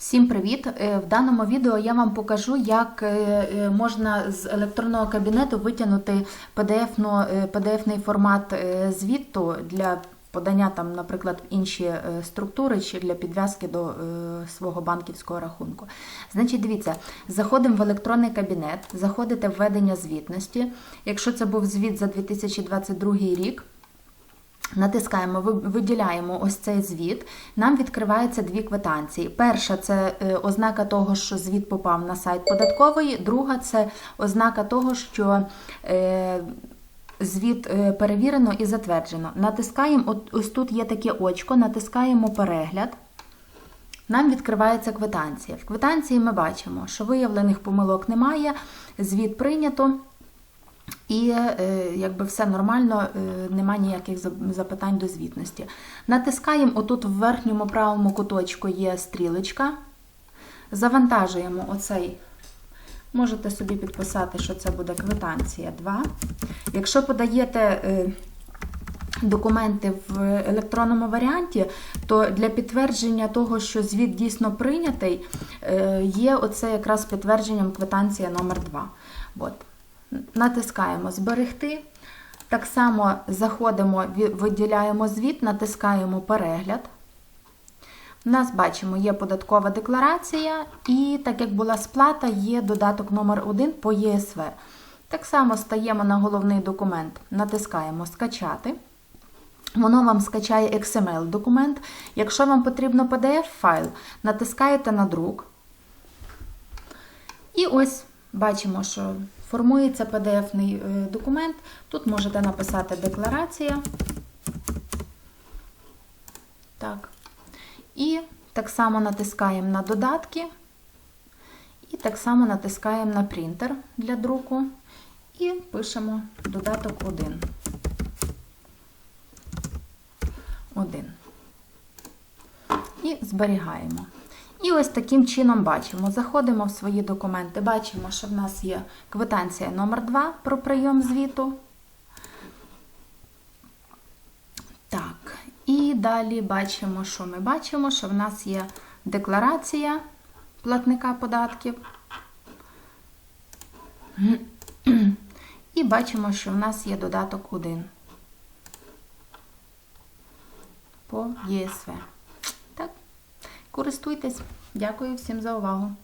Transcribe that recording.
Всім привіт! Е, В даному відео я вам покажу, як е, е, можна з електронного кабінету витягнути PDF-ний формат звіту для подання, там, наприклад, в інші структури чи для підв'язки до свого банківського рахунку. Значить, дивіться, заходимо в електронний кабінет, заходите в введення звітності. Якщо це був звіт за 2022 рік. Натискаємо, виділяємо ось цей звіт. Нам відкриваються дві квитанції. Перша це е, ознака того, що звіт попав на сайт податкової. Друга це ознака того, що е, звіт е, перевірено і затверджено. Натискаємо, ось тут є таке очко, натискаємо перегляд. Нам відкривається квитанція. В квитанції ми бачимо, що виявлених помилок немає, звіт прийнято. І е, якби все нормально, е, нема ніяких запитань до звітності. Натискаємо отут в верхньому правому куточку є стрілочка. Завантажуємо оцей. Можете собі підписати, що це буде квитанція 2. Якщо подаєте е, документи в електронному варіанті, то для підтвердження того, що звіт дійсно прийнятий, є оце якраз підтвердженням квитанція номер 2. От. Натискаємо Зберегти. Так само заходимо, виділяємо звіт, натискаємо Перегляд. У нас бачимо, є податкова декларація, і так як була сплата, є додаток номер 1 по ЄСВ. Так само стаємо на головний документ, натискаємо Скачати. Воно вам скачає XML документ. Якщо вам потрібно PDF файл, натискаєте на друк. І ось бачимо, що формується PDF-ний е, документ. Тут можете написати декларація. Так. І так само натискаємо на додатки. І так само натискаємо на принтер для друку. І пишемо додаток 1. 1. І зберігаємо. І ось таким чином бачимо. Заходимо в свої документи, бачимо, що в нас є квитанція номер 2 про прийом звіту. Так, і далі бачимо, що ми бачимо, що в нас є декларація платника податків. І бачимо, що в нас є додаток 1 по ЄСВ. Користуйтесь. Дякую всім за увагу.